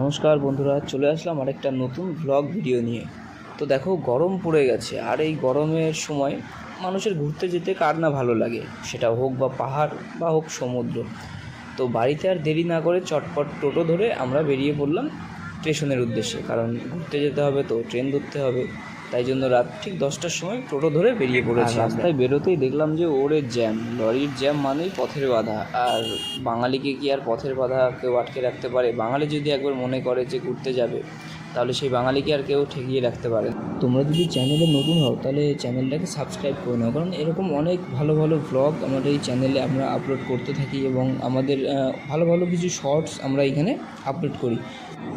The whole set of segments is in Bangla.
নমস্কার বন্ধুরা, চলে আসলাম আরেকটা নতুন ব্লগ ভিডিও নিয়ে। তো দেখো, গরম পড়ে গেছে, আর এই গরমের সময় মানুষের ঘুরতে যেতে কার না ভালো লাগে? সেটা হোক বা পাহাড় বা হোক সমুদ্র। তো বাড়িতে আর দেরি না করে চটপট টোটো ধরে আমরা বেরিয়ে পড়লাম স্টেশনের উদ্দেশ্যে, কারণ ঘুরতে যেতে হবে তো, ট্রেন ধরতে হবে। তাই জন্য রাত ঠিক দশটার সময় টোটো ধরে বেরিয়ে পড়েছি রাস্তায় বেরোতেই দেখলাম যে ওরে জ্যাম লরির জ্যাম মানেই পথের বাধা। আর বাঙালিকে কি আর পথের বাধা কেউ আটকে রাখতে পারে? বাঙালি যদি একবার মনে করে যে ঘুরতে যাবে তাহলে সেই বাঙালিকে আর কেউ ঠেকিয়ে রাখতে পারে তোমরা যদি চ্যানেলে নতুন হও তাহলে চ্যানেলটাকে সাবস্ক্রাইব করে নাও। কারণ এরকম অনেক ভালো ভালো ব্লগ আমাদের এই চ্যানেলে আমরা আপলোড করতে থাকি এবং আমাদের ভালো ভালো কিছু শর্টস আমরা এখানে আপলোড করি।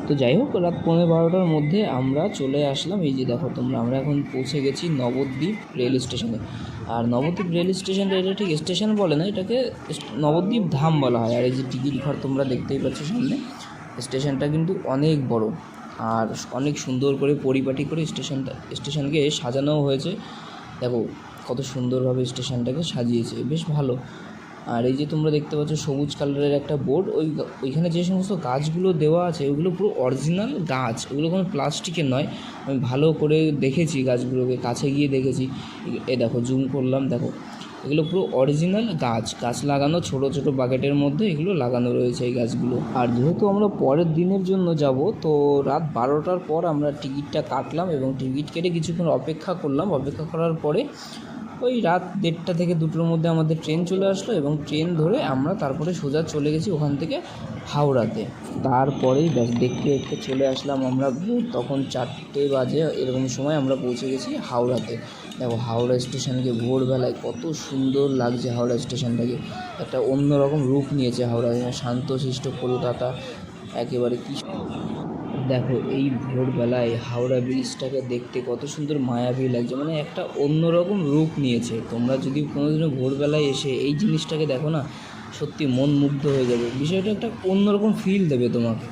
তো যাই হোক, রাত পনেরো বারোটার মধ্যে আমরা চলে আসলাম। এই যে দেখো তোমরা, আমরা এখন পৌঁছে গেছি নবদ্বীপ রেল স্টেশনে। আর নবদ্বীপ রেল স্টেশনটা এটা ঠিক স্টেশন বলে না, এটাকে নবদ্বীপ ধাম বলা হয়। আর এই যে টিকিট ঘর তোমরা দেখতেই পাচ্ছ সামনে, স্টেশনটা কিন্তু অনেক বড়। আর অনেক সুন্দর করে পরিপাটি করে স্টেশনটা, স্টেশনকে সাজানোও হয়েছে। দেখো, কত সুন্দরভাবে স্টেশনটাকে সাজিয়েছে, বেশ ভালো। আর এই যে তোমরা দেখতে পাচ্ছ সবুজ কালারের একটা বোর্ড, ওই ওইখানে যে সমস্ত গাছগুলো দেওয়া আছে, ওগুলো পুরো অরিজিনাল গাছ। ওগুলো কোনো প্লাস্টিকের নয়। আমি ভালো করে দেখেছি গাছগুলোকে, কাছে গিয়ে দেখেছি। এ- দেখো জুম করলাম, দেখো। এগুলো পুরো অরিজিনাল গাছ। গাছ লাগানো, ছোট ছোট বাকেটের মধ্যে এগুলো লাগানো রয়েছে এই গাছগুলো। আর যেহেতু আমরা পরের দিনের জন্য যাব, তো রাত বারোটার পর আমরা টিকিটটা কাটলাম এবং টিকিট কেটে কিছুক্ষণ অপেক্ষা করলাম। অপেক্ষা করার পরে ওই রাত দেড়টা থেকে দুটোর মধ্যে আমাদের ট্রেন চলে আসলো এবং ট্রেন ধরে আমরা তারপরে সোজা চলে গেছি ওখান থেকে হাওড়াতে। তারপরেই ব্যাস দেখতে দেখতে চলে আসলাম আমরা তখন চারটে বাজে এরকম সময় আমরা পৌঁছে গেছি হাওড়াতে। দেখো হাওড়া স্টেশনকে ভোরবেলায় কত সুন্দর লাগছে হাওড়া স্টেশনটাকে। একটা অন্যরকম রূপ নিয়েছে হাওড়া। শান্তশিষ্ট কলকাতা। একেবারে কি দেখো, এই ভোরবেলায় হাওড়া ব্রিজটাকে দেখতে কত সুন্দর মায়াবী লাগছে। মানে একটা অন্যরকম রূপ নিয়েছে। তোমরা যদি কোনোদিনও ভোরবেলায় এসে এই জিনিসটাকে দেখো না, সত্যি মন মুগ্ধ হয়ে যাবে। বিষয়টা একটা অন্যরকম ফিল দেবে তোমাকে।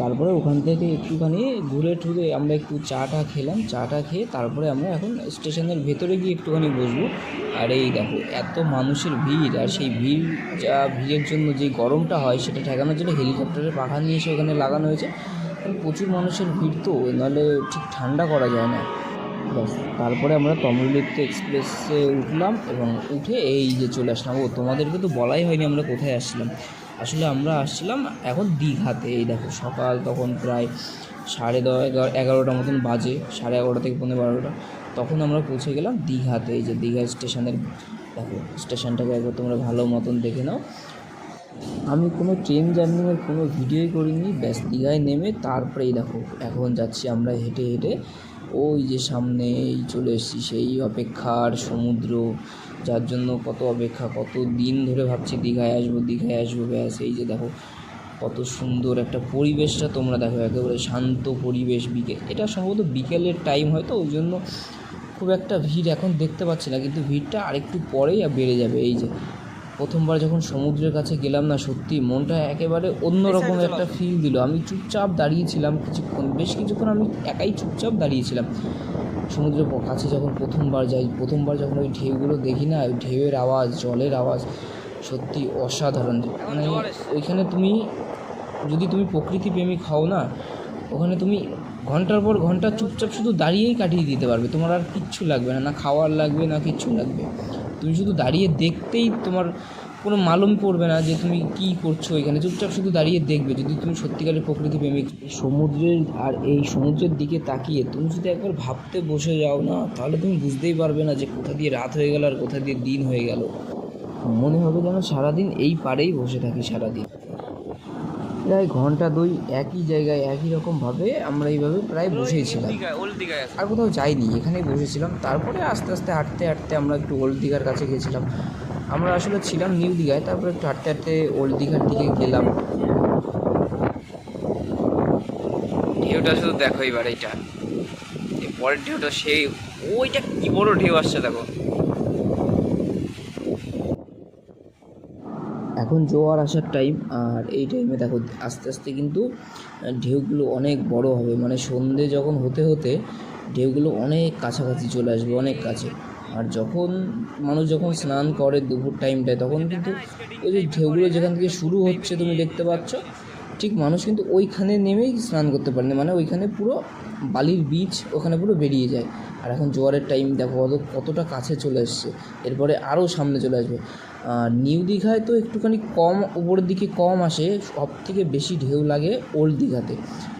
তারপরে ওখান থেকে একটুখানি ঘুরে ঠুরে আমরা একটু চাটা খেলাম। চাটা খেয়ে তারপরে আমরা এখন স্টেশনের ভেতরে গিয়ে একটুখানি বসবো। আর এই দেখো, এত মানুষের ভিড়, আর সেই ভিড় যা, ভিড়ের জন্য যে গরমটা হয়, সেটা ঠেকানোর জন্য হেলিকপ্টারের পাখা নিয়ে এসে ওখানে লাগানো হয়েছে। প্রচুর মানুষের ভিড় তো, নাহলে ঠিক ঠান্ডা করা যায় না। ব্যাস, তারপরে আমরা তমরুলিপ্ত এক্সপ্রেসে উঠলাম এবং উঠে এই যে চলে আসলাম। ও, তোমাদেরকে তো বলাই হয়নি আমরা কোথায় আসছিলাম আসলে আমরা আসছিলাম এখন দীঘাতে। এই দেখো, সকাল তখন প্রায় সাড়ে দশ, এগারো, এগারোটা মতন বাজে, সাড়ে এগারোটা থেকে পনেরো বারোটা। তখন আমরা পৌঁছে গেলাম দীঘাতে। এই যে দীঘা স্টেশনের, দেখো, স্টেশনটাকে একবার তোমরা ভালো মতন দেখে নাও। আমি কোনো ট্রেন জার্নিংয়ের কোনো ভিডিওই করিনি, ব্যাস দীঘায় নেমে তারপরেই দেখো, এখন যাচ্ছি আমরা হেঁটে হেঁটে ওই যে সামনে এই চলে এসেছি, সেই অপেক্ষার সমুদ্র, যার জন্য কত অপেক্ষা, কত দিন ধরে ভাবছি দীঘায় আসব দীঘায় আসব, ব্যাস, এই যে দেখো, কত সুন্দর একটা পরিবেশটা তোমরা দেখো, একেবারে শান্ত পরিবেশ বিকেল, এটা সম্ভবত বিকেলের টাইম হয়তো, ওই জন্য খুব একটা ভিড় এখন দেখতে পাচ্ছি না, কিন্তু ভিড়টা আরেকটু পরেই বেড়ে যাবে, এই যে প্রথমবার যখন সমুদ্রের কাছে গেলাম না সত্যি মনটা একেবারে অন্যরকম একটা ফিল দিল। আমি চুপচাপ দাঁড়িয়েছিলাম কিছুক্ষণ বেশ কিছুক্ষণ আমি একাই চুপচাপ দাঁড়িয়েছিলাম। সমুদ্রের কাছে যখন প্রথমবার যাই প্রথমবার যখন ওই ঢেউগুলো দেখি না ওই ঢেউয়ের আওয়াজ জলের আওয়াজ সত্যি অসাধারণ। মানে ওইখানে তুমি যদি তুমি প্রকৃতি প্রেমিক হও না ওখানে তুমি ঘণ্টার পর ঘণ্টা চুপচাপ শুধু দাঁড়িয়েই কাটিয়ে দিতে পারবে। তোমার আর কিচ্ছু লাগবে না না খাওয়ার লাগবে না কিচ্ছু লাগবে। তুমি শুধু দাঁড়িয়ে দেখতেই তোমার কোনো মালুম পড়বে না যে তুমি কি করছ এখানে। চুপচাপ শুধু দাঁড়িয়ে দেখবে যদি তুমি সত্যিকারের প্রকৃতি প্রেমিক। সমুদ্রের আর এই সমুদ্রের দিকে তাকিয়ে তুমি যদি একবার ভাবতে বসে যাও না, তাহলে তুমি বুঝতেই পারবে না যে কোথা দিয়ে রাত হয়ে গেল আর কোথা দিয়ে দিন হয়ে গেল। মনে হবে যেন সারাদিন এই পারেই বসে থাকি, সারাদিন। প্রায় ঘণ্টা দুই একই জায়গায় একই রকমভাবে আমরা এইভাবে প্রায় বসেছিলাম। আর কোথাও যাইনি এখানেই বসেছিলাম। তারপরে আস্তে আস্তে হাঁটতে হাঁটতে আমরা একটু ওল্ড দীঘার কাছে গেছিলাম। আমরা আসলে ছিলাম নিউ দীঘায় তারপরে একটু হাঁটতে হাঁটতে ওল্ড দীঘার দিকে গেলাম। ঢেউটা শুধু দেখো এবার এইটা। এই পরের ঢেউটা সেই ওইটা কি বড় ঢেউ আসছে দেখো। এখন জোয়ার আসার টাইম আর এই টাইমে দেখো আস্তে আস্তে কিন্তু ঢেউগুলো অনেক বড় হবে। মানে সন্ধে যখন হতে হতে ঢেউগুলো অনেক কাছাকাছি চলে আসবে, অনেক কাছে। আর যখন মানুষ যখন স্নান করে দুপুর টাইমটায় তখন কিন্তু ওই যে ঢেউগুলো যেখান থেকে শুরু হচ্ছে তুমি দেখতে পাচ্ছ, ঠিক মানুষ কিন্তু ওইখানে নেমেই স্নান করতে পারে না মানে ওইখানে পুরো বালির বীজ ওখানে পুরো বেরিয়ে যায়। আর এখন জোয়ারের টাইম দেখো কত, কতটা কাছে চলে এসছে। এরপরে আরও সামনে চলে আসবে। নিউ দীঘায় তো একটুখানি কম, উপরের দিকে কম আসে সব থেকে বেশি ঢেউ লাগে ওল্ড দীঘাতে।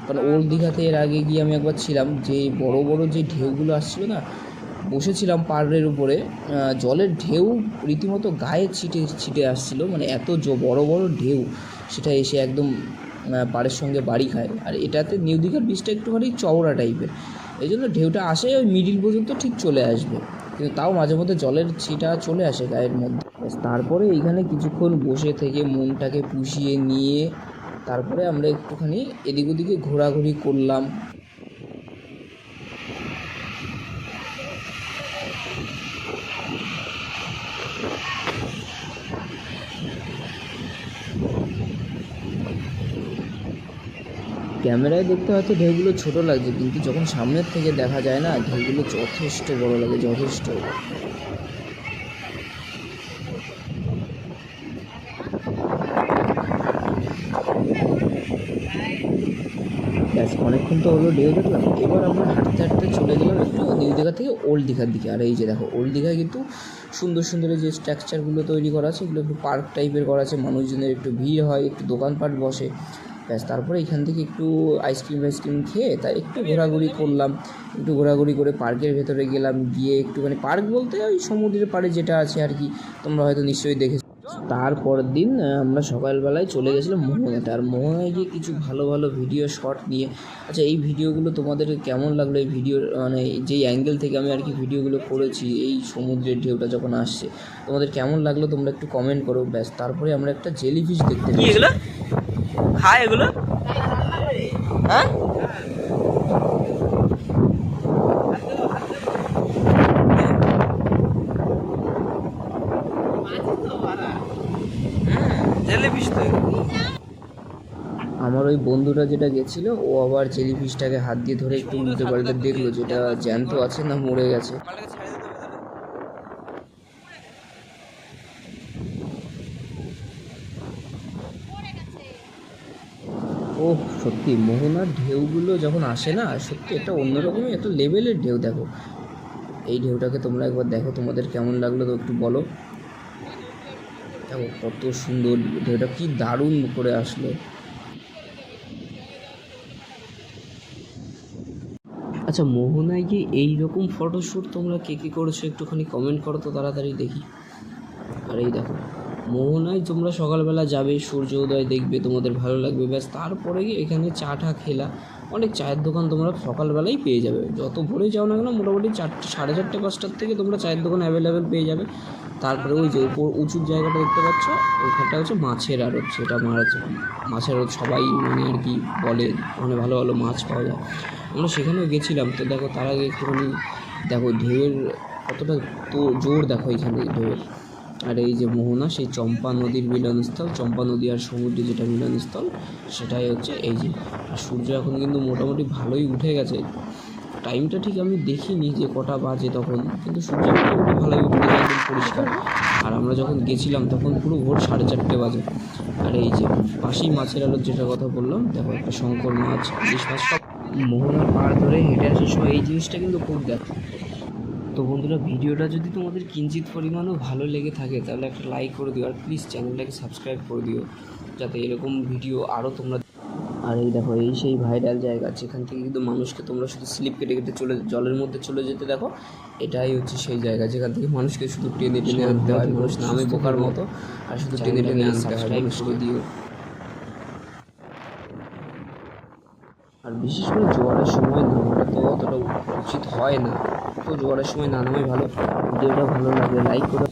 কারণ ওল্ড দীঘাতে এর আগে গিয়ে আমি একবার ছিলাম, যে বড় বড় যে ঢেউগুলো আসছিল না, বসেছিলাম পাহাড়ের উপরে জলের ঢেউ রীতিমতো গায়ে ছিটে ছিটে আসছিল মানে এত বড় বড় ঢেউ, সেটা এসে একদম পাড়ের সঙ্গে বাড়ি খায়। আর এটাতে নিউ দীঘার বীজটা একটুখানি চওড়া টাইপের এই জন্য ঢেউটা আসে ওই মিডিল পর্যন্ত ঠিক চলে আসবে। কিন্তু তাও মাঝে মধ্যে জলের ছিটা চলে আসে গায়ের মধ্যে। তারপরে এইখানে কিছুক্ষণ বসে থেকে মনটাকে পুষিয়ে নিয়ে তারপরে আমরা একটুখানি এদিক ওদিকে ঘোরাঘুরি করলাম। ক্যামেরায় দেখতে হয়তো ঢেউগুলো ছোট লাগছে, কিন্তু যখন সামনের থেকে দেখা যায় না, ঢেউগুলো যথেষ্ট বড় লাগে, যথেষ্ট। ব্যাস, অনেকক্ষণ তো হলো ঢেউ দেখলাম, এবার আমরা হাঁটতে হাঁটতে চলে গেলাম একটু নিউ দীঘা থেকে ওল্ড দীঘার দিকে। আর এই যে দেখো, ওল্ড দীঘায় কিন্তু সুন্দর সুন্দর যে স্ট্রাকচারগুলো তৈরি করা আছে, এগুলো একটু পার্ক টাইপের করা আছে, মানুষজনের একটু ভিড় হয়, একটু দোকানপাট বসে। ব্যাস তারপরে এখান থেকে একটু আইসক্রিম ফাইসক্রিম খেয়ে তা একটু ঘোরাঘুরি করলাম একটু ঘোরাঘুরি করে পার্কের ভেতরে গেলাম গিয়ে একটুখানি পার্ক বলতে ওই সমুদ্রের পাড়ে যেটা আছে আর কি তোমরা হয়তো নিশ্চয়ই দেখেছ। তারপরের দিন আমরা সকালবেলায় চলে গেছিলাম মোহনাতে আর মোহনায় গিয়ে কিছু ভালো ভালো ভিডিও শট নিয়ে আচ্ছা এই ভিডিওগুলো তোমাদের কেমন লাগল? এই ভিডিও মানে যেই অ্যাঙ্গেল থেকে আমি আর কি ভিডিওগুলো করেছি এই সমুদ্রের ঢেউটা যখন আসছে তোমাদের কেমন লাগল? তোমরা একটু কমেন্ট করো ব্যাস তারপরে আমরা একটা জেলিফিশ দেখতে পেয়েছি এগুলো? খায় এগুলো? হ্যাঁ? এগুলো। আমার ওই বন্ধুটা যেটা গেছিল ও আবার জেলিফিশটাকে হাত দিয়ে ধরে একটু উল্টে পাল্টে দেখল যেটা জ্যান্ত আছে না মরে গেছে মালটাকে ছেড়ে দিতে হবে তাহলে। ও সত্যি, মোহনার ঢেউগুলো যখন আসে না, সত্যি একটা অন্যরকমই একটা লেভেলের ঢেউ, দেখো। এই ঢেউটাকে তোমরা একবার দেখো, তোমাদের কেমন লাগল তো একটু বলো। দেখো, কত সুন্দর ঢেউটা, কি দারুণ করে আসলো। আচ্ছা মোহনায় গিয়ে এই রকম ফটোশ্যুট তোমরা কে কী করেছ একটুখানি কমেন্ট করো তো তাড়াতাড়ি দেখি। আর এই দেখো। মোহনায় তোমরা সকালবেলা যাবে, সূর্য উদয় দেখবে, তোমাদের ভালো লাগবে, ব্যাস। তারপরে এখানে চা টা খেলা। অনেক চায়ের দোকান তোমরা সকালবেলাই পেয়ে যাবে। যত ভোরে যাও না কেন, মোটামুটি চারটে, সাড়ে চারটে, পাঁচটার থেকে তোমরা চায়ের দোকান অ্যাভেলেবেল পেয়ে যাবে। তারপরে ওই যে উপর উঁচুর জায়গাটা দেখতে পাচ্ছ, ওখানটা হচ্ছে মাছের আড়ত সেটা মাছ, মাছের আড়ত সবাই মানে আর কি বলে মানে ভালো ভালো মাছ পাওয়া যায়। আমরা সেখানেও গেছিলাম, তো দেখো তার আগে একটুখানি, দেখো ঢেউয়ের কতটা তো জোর দেখো এখানে ঢেউয়ের। আর এই যে মোহনা, সেই চম্পা নদীর মিলনস্থল, চম্পা নদী আর সমুদ্রে যেটা মিলনস্থল, সেটাই হচ্ছে এই যে, আর সূর্য এখন কিন্তু মোটামুটি ভালোই উঠে গেছে। টাইমটা ঠিক আমি দেখিনি যে কটা বাজে তখন, কিন্তু সূর্য মোটামুটি ভালোই উঠে গেছে, একদম পরিষ্কার। আর আমরা যখন গেছিলাম তখন পুরো ভোর সাড়ে চারটে বাজে। আর এই যে পাশেই মাছের আলোর যেটা কথা বললাম, দেখো একটা শঙ্কর মাছ ইলিশ মাছ সব মোহনা পাড় ধরে হেঁটে আসার সময় এই জিনিসটা কিন্তু খুব দেখো তো বন্ধুরা ভিডিওটা যদি তোমাদের কিঞ্চিত পরিমাণও ভালো লেগে থাকে তাহলে একটা লাইক করে দিও। আর প্লিজ চ্যানেলটাকে সাবস্ক্রাইব করে দিও যাতে এরকম ভিডিও আরও তোমরা আর এই দেখো এই সেই ভাইরাল জায়গা যেখান থেকে কিন্তু মানুষকে তোমরা শুধু স্লিপ কেটে কেটে চলে জলের মধ্যে চলে যেতে দেখো। এটাই হচ্ছে সেই জায়গা যেখান থেকে মানুষকে শুধু টেনে টেনে আনতে হয় মানুষ নামে বোকার মতো আর শুধু টেনে টেনে আনতে হয় মানুষকে। দিও। আর বিশেষ করে জোয়ারের সময় নামাটা তো অতটা উচিত হয় না। জোয়ারের সময় না নামাই ভালো ভিডিওটা ভালো লাগলে লাইক করে